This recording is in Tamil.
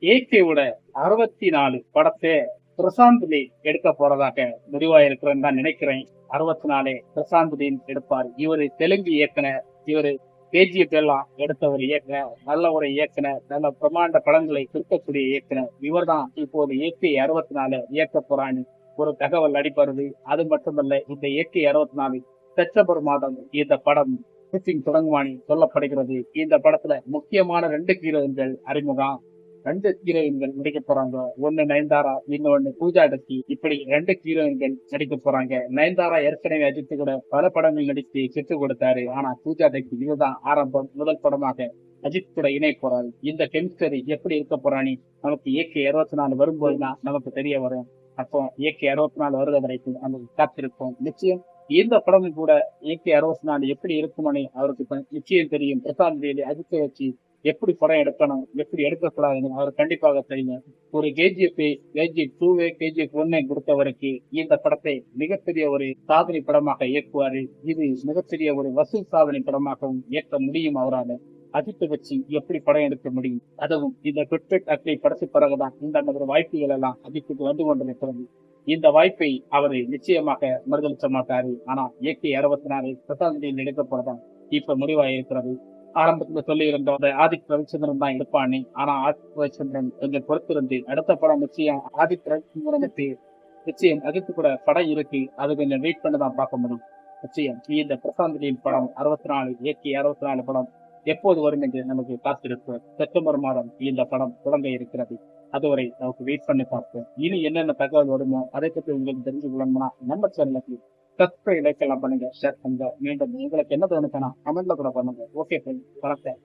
ஏகேவோட அறுபத்தி நாலு படத்தை பிரசாந்த் லீ எடுக்க போறதாக முடிவாயிருக்கிறேன்னு தான் நினைக்கிறேன். அறுபத்தி நாலு பிரசாந்த் லீ எடுப்பார். இவரு தெலுங்கு இயக்குனர். இவரு கேஜிஎஃப் எல்லாம் எடுத்தவர் இயக்குனர். நல்ல ஒரு இயக்குனர். நல்ல பிரமாண்ட படங்களை திருக்கக்கூடிய இயக்குனர். இவர்தான் இப்போது ஏகே அறுபத்தி நாலு இயக்க போறான்னு ஒரு தகவல் அடிப்படுது அது மட்டுமல்ல இந்த ஏகே அறுபத்தி நாலு செப்டம்பர் மாதம் இந்த படம் ஷூட்டிங் தொடங்குவானி சொல்லப்படுகிறது. இந்த படத்துல முக்கியமான ரெண்டு ஹீரோயின்கள் அறிமுகம். ரெண்டு ஹீரோயின்கள் நடிக்க போறாங்க. ஒண்ணு நயன்தாரா இன்னொன்னு பூஜா டக்கி இப்படி ரெண்டு ஹீரோயின்கள் நடிக்க போறாங்க. நயன்தாரா ஏற்கனவே அஜித்து கூட பல படங்கள் நடித்து செத்து கொடுத்தாரு. ஆனா பூஜா டக்கி இதுதான் ஆரம்பம் முதல் படமாக அஜித் கூட இணை போறாரு. இந்த கெமிஸ்டரி எப்படி இருக்க போறானி? நமக்கு ஏகே இருபத்தி நாலு வரும்போதுதான் நமக்கு தெரிய வரும். அப்போ ஏகே அறுபத்தி நாலு வருட வரைக்கும் நமக்கு காத்திருப்போம். நிச்சயம் இந்த படமும் கூட ஏகே அறுபத்தி நாலு எப்படி இருக்குமோனே அவருக்கு நிச்சயம் தெரியும். பிரசாந்த் அஜித்தை வச்சு எப்படி படம் எடுக்கணும் எப்படி எடுக்கக்கூடாதுன்னு அவர் கண்டிப்பாக தெரியும் ஒரு கேஜிஎஃப் கேஜிஎஃப் டூவே கேஜிஎஃப் ஒன்னை வரைக்கும் இந்த படத்தை மிகப்பெரிய ஒரு சாதனை படமாக இயக்குவார். இது மிகப்பெரிய ஒரு வசூல் சாதனை படமாகவும் இயக்க முடியும் அவரால். அஜித்தை வச்சு எப்படி படம் எடுக்க முடியும்? அதுவும் இந்த குட்பெட் அட்டை படத்து பிறகுதான். இந்த மாதிரி வாய்ப்புகள் எல்லாம் அஜித்துக்கு வந்து கொண்டிருக்கிறது. இந்த வாய்ப்பை அவர் நிச்சயமாக மறுதளிச்ச மாட்டாரு. ஆனா ஏகே அறுபத்தி நாலு பிரசாந்தியில் எடுக்க போறதான் இப்ப முடிவாயிருக்கிறது. ஆரம்பத்துல சொல்லி இருந்தோம் ரவிச்சந்திரன் தான் இருப்பானே ஆனா ஆதித் ரவிச்சந்திரன் கொஞ்சம் பொறுத்திருந்து அடுத்த படம் நிச்சயம் ஆதித் ரவிச்சந்திரனுக்கு நிச்சயம் அஜித்து கூட படம் இருக்கு. அது கொஞ்சம் வெயிட் பண்ணி தான் பார்க்க முடியும். நிச்சயம். இந்த பிரசாந்தியின் படம் அறுபத்தி நாலு ஏகே அறுபத்தி நாலு படம் எப்போது வரும் என்று நமக்கு காத்திருக்கு செப்டம்பர் மாதம் இந்த படம் தொடங்க இருக்கிறது. அதுவரை நமக்கு வெயிட் பண்ணி பார்ப்போம். இனி என்னென்ன தகவல் வருமோ அதை பற்றி உங்களுக்கு தெரிஞ்சு கொள்ளணும்னா நம்ம சேனலுக்கு சப்ஸ்கிரைப் லைக் எல்லாம் பண்ணுங்க ஷேர் பண்ணுங்க. மீண்டும் உங்களுக்கு என்ன தோணுச்சுன்னா கமெண்ட்ல கூட பண்ணுங்க. ஓகே ஃப்ரெண்ட் வணக்கம்.